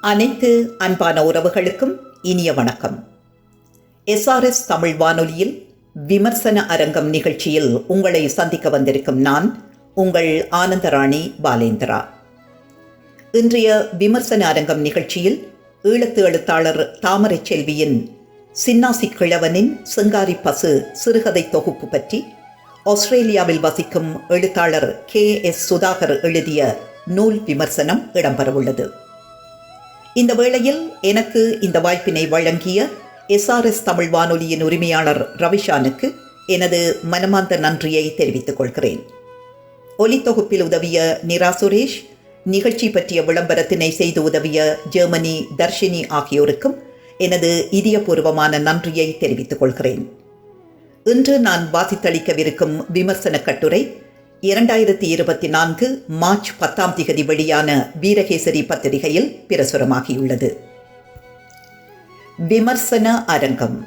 அனைத்து அன்பான உறவுகளுக்கும் இனிய வணக்கம். எஸ்ஆர்எஸ் தமிழ் வானொலியில் விமர்சன அரங்கம் நிகழ்ச்சியில் உங்களை சந்திக்க வந்திருக்கும் நான் உங்கள் ஆனந்தராணி பாலேந்திரா. இன்றைய விமர்சன அரங்கம் நிகழ்ச்சியில் ஈழத்து எழுத்தாளர் தாமரை செல்வியின் சின்னாசி கிழவனின் சிங்காரி பசு சிறுகதை தொகுப்பு பற்றி ஆஸ்திரேலியாவில் வசிக்கும் எழுத்தாளர் கே எஸ் சுதாகர் எழுதிய நூல் விமர்சனம் இடம்பெறவுள்ளது. இந்த வேளையில் எனக்கு இந்த வாய்ப்பினை வழங்கிய எஸ்ஆர்எஸ் தமிழ் வானொலியின் உரிமையாளர் ரவிஷானுக்கு எனது மனமார்ந்த நன்றியை தெரிவித்துக் கொள்கிறேன். ஒலித்தொகுப்பில் உதவிய நிரா சுரேஷ் நிகழ்ச்சி பற்றிய விளம்பரத்தினை செய்து உதவிய ஜெர்மனி தர்ஷினி ஆகியோருக்கும் எனது இதயபூர்வமான நன்றியை தெரிவித்துக் கொள்கிறேன். இன்று நான் வாசித்தளிக்கவிருக்கும் விமர்சன கட்டுரை இரண்டாயிரத்தி இருபத்தி நான்கு மார்ச் பத்தாம் திகதி வெளியான வீரகேசரி பத்திரிகையில் பிரசுரமாகியுள்ளது. விமர்சன அரங்கம்.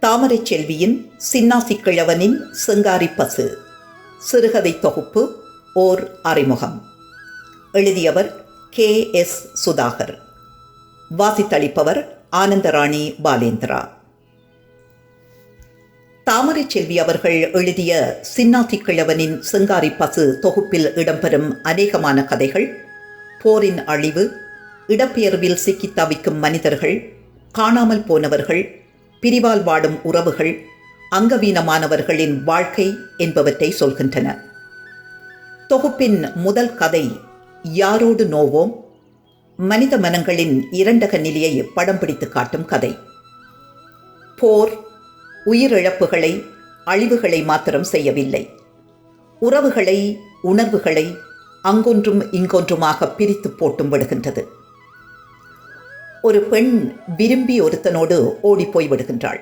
தாமரை செல்வியின் சின்னாசி கிழவனின் செங்காரி பசு. சிறுகதை தொகுப்பு ஓர் அறிமுகம். எழுதியவர் கே எஸ் சுதாகர். வாசித்தளிப்பவர் ஆனந்தராணி பாலேந்திரா. தாமரை செல்வி அவர்கள் எழுதிய சின்னாத்தி கிழவனின் சிங்காரி பசு தொகுப்பில் இடம்பெறும் அநேகமான கதைகள் போரின் அழிவு இடப்பெயர்வில் சிக்கி தவிக்கும் மனிதர்கள் காணாமல் போனவர்கள் பிரிவால் வாடும் உறவுகள் அங்கவீனமானவர்களின் வாழ்க்கை என்பவற்றை சொல்கின்றன. தொகுப்பின் முதல் கதை யாரோடு நோவோம்? மனித மனங்களின் இரண்டக நிலையை படம் பிடித்து காட்டும் கதை. போர் உயிரிழப்புகளை அழிவுகளை மாத்திரம் செய்யவில்லை. உறவுகளை உணர்வுகளை அங்கொன்றும் இங்கொன்றுமாக பிரித்து போட்டும் விடுகின்றது. ஒரு பெண் விரும்பி ஒருத்தனோடு ஓடிப்போய் விடுகின்றாள்.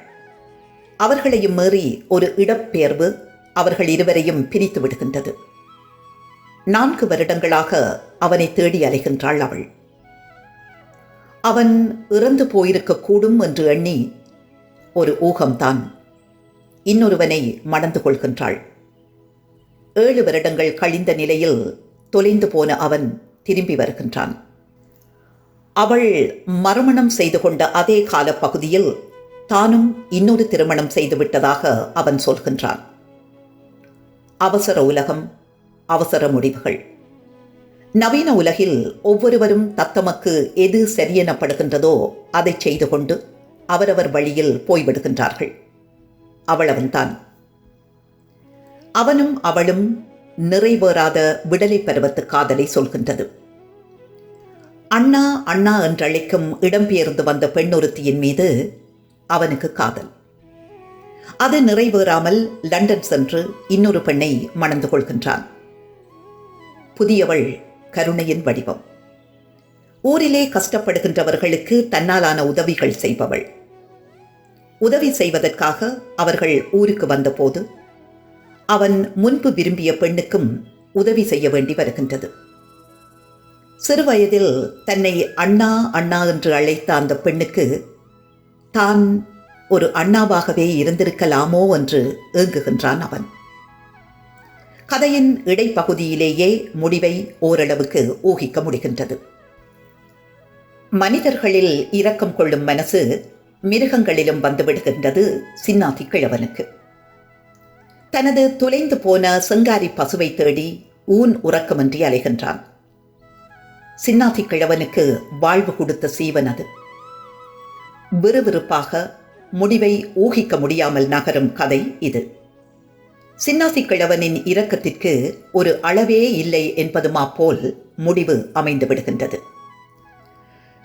அவர்களையும் மீறி ஒரு இடப்பெயர்வு அவர்கள் இருவரையும் பிரித்து விடுகின்றது. நான்கு வருடங்களாக அவனை தேடி அலைகின்றாள் அவள். அவன் இறந்து போயிருக்கக்கூடும் என்று எண்ணி ஒரு ஊகம்தான் இன்னொருவனை மணந்து கொள்கின்றாள். ஏழு வருடங்கள் கழிந்த நிலையில் தொலைந்து போன அவன் திரும்பி வருகின்றான். அவள் மறுமணம் செய்து கொண்ட அதே கால பகுதியில் தானும் இன்னொரு திருமணம் செய்துவிட்டதாக அவன் சொல்கின்றான். அவசர உலகம் அவசர முடிவுகள். நவீன உலகில் ஒவ்வொருவரும் தத்தமக்கு எது சரியெனப்படுகின்றதோ அதை செய்து கொண்டு அவரவர் வழியில் போய்விடுகின்றார்கள். அவளவன்தான். அவனும் அவளும் நிறைவேறாத விடலை பருவத்து காதலை சொல்கின்றது. அண்ணா அண்ணா என்றழைக்கும் இடம்பெயர்ந்து வந்த பெண்ணொருத்தியின் மீது அவனுக்கு காதல். அது நிறைவேறாமல் லண்டன் சென்று இன்னொரு பெண்ணை மணந்து கொள்கின்றான். புதியவள் கருணையின் வடிவம். ஊரிலே கஷ்டப்படுகின்றவர்களுக்கு தன்னாலான உதவிகள் செய்பவள். உதவி செய்வதற்காக அவர்கள் ஊருக்கு வந்தபோது அவன் முன்பு விரும்பிய பெண்ணுக்கும் உதவி செய்ய வேண்டி வருகின்றது. சிறுவயதில் தன்னை அண்ணா அண்ணா என்று அழைத்த அந்த பெண்ணுக்கு தான் ஒரு அண்ணாவாகவே இருந்திருக்கலாமோ என்று ஏங்குகின்றான் அவன். கதையின் இடைப்பகுதியிலேயே முடிவை ஓரளவுக்கு ஊகிக்க முடிகின்றது. மனிதர்களில் இரக்கம் கொள்ளும் மனசு மிருகங்களிலும் வந்துவிடுகின்றது சின்னாதி கிழவனுக்கு தனது தொலைந்து போன செங்காரி பசுவை தேடி ஊன் உறக்கமின்றி அலைகின்றான். சின்னாதி கிழவனுக்கு வாழ்வு கொடுத்த சீவன் அது. விறுவிறுப்பாக முடிவை ஊகிக்க முடியாமல் நகரும் கதை இது. சின்னாசி கிழவனின் இரக்கத்திற்கு ஒரு அளவே இல்லை என்பதுமா போல் முடிவு அமைந்து விடுகின்றது.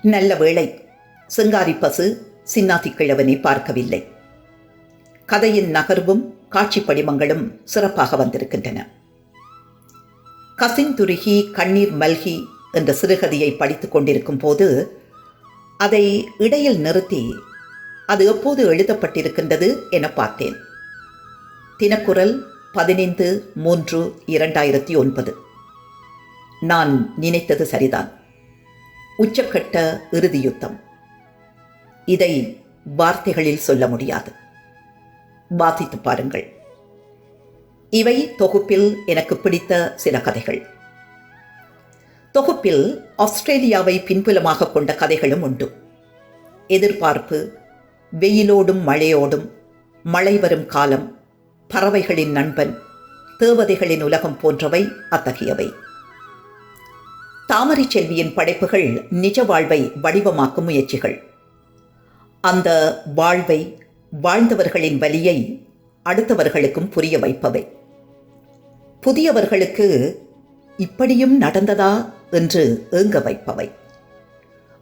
நல்ல வேளை சிங்காரி பசு சின்னாதி கிழவனை பார்க்கவில்லை. கதையின் நகர்வும் காட்சி படிமங்களும் சிறப்பாக வந்திருக்கின்றன. கசிந்துருகி கண்ணீர் மல்கி என்ற சிறுகதையை படித்துக் கொண்டிருக்கும் போது அதை இடையில் நிறுத்தி அது எப்போது எழுதப்பட்டிருக்கின்றது என பார்த்தேன். தினக்குரல் பதினைந்து மூன்று இரண்டாயிரத்தி ஒன்பது. நான் நினைத்தது சரிதான். உச்சக்கட்ட இறுதி யுத்தம் இதை வார்த்தைகளில் சொல்ல முடியாது. வாசித்து பாருங்கள். இவை தொகுப்பில் எனக்கு பிடித்த சில கதைகள். தொகுப்பில் ஆஸ்திரேலியாவை பின்புலமாக கொண்ட கதைகளும் உண்டு. எதிர்பார்ப்பு வெயிலோடும் மழையோடும் மழை வரும் காலம் பறவைகளின் நண்பன் தேவதைகளின் உலகம் போன்றவை அத்தகையவை. தாமரை செல்வியின் படைப்புகள் நிஜ வாழ்வை வடிவமாக்கும் முயற்சிகள். அந்த வாழ்வை வாழ்ந்தவர்களின் வலியை அடுத்தவர்களுக்கும் புரிய வைப்பவை. புதியவர்களுக்கு இப்படியும் நடந்ததா என்று ஏங்க வைப்பவை.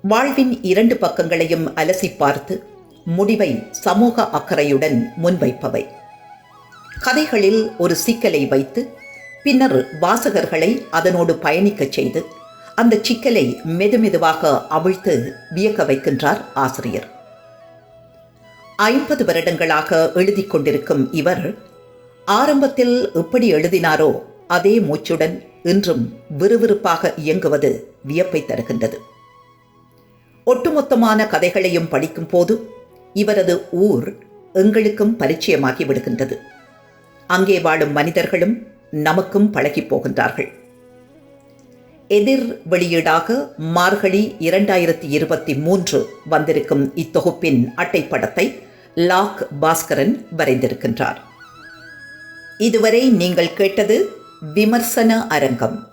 வாழ்வின் இரண்டு பக்கங்களையும் அலசி பார்த்து முடிவை சமூக அக்கறையுடன் முன்வைப்பவை. கதைகளில் ஒரு சிக்கலை வைத்து பின்னர் வாசகர்களை அதனோடு பயணிக்கச் செய்து அந்த சிக்கலை மெதுமெதுவாக அவிழ்த்து வியக்க வைக்கின்றார் ஆசிரியர். ஐம்பது வருடங்களாக எழுதி கொண்டிருக்கும் இவர் ஆரம்பத்தில் எப்படி எழுதினாரோ அதே மூச்சுடன் இன்றும் விறுவிறுப்பாக இயங்குவது வியப்பை தருகின்றது. ஒட்டுமொத்தமான கதைகளையும் படிக்கும் போது இவரது ஊர் எங்களுக்கும் பரிச்சயமாகி விடுகின்றது. அங்கே வாழும் மனிதர்களும் நமக்கும் பழகிப் போகின்றார்கள். எதிர் வெளியீடாக மார்கழி இரண்டாயிரத்தி இருபத்தி மூன்று வந்திருக்கும் இத்தொகுப்பின் அட்டைப்படத்தை லாக் பாஸ்கரன் வரைந்திருக்கின்றார். இதுவரை நீங்கள் கேட்டது விமர்சன அரங்கம்.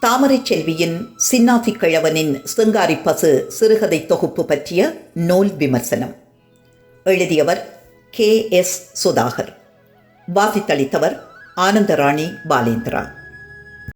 தாமரை செல்வியின் சின்னாதி கிழவனின் சிங்காரி பசு சிறுகதை தொகுப்பு பற்றிய நூல் விமர்சனம். எழுதியவர் கே எஸ் சுதாகர். வாசித்தளித்தவர் ஆனந்தராணி பாலேந்திரா.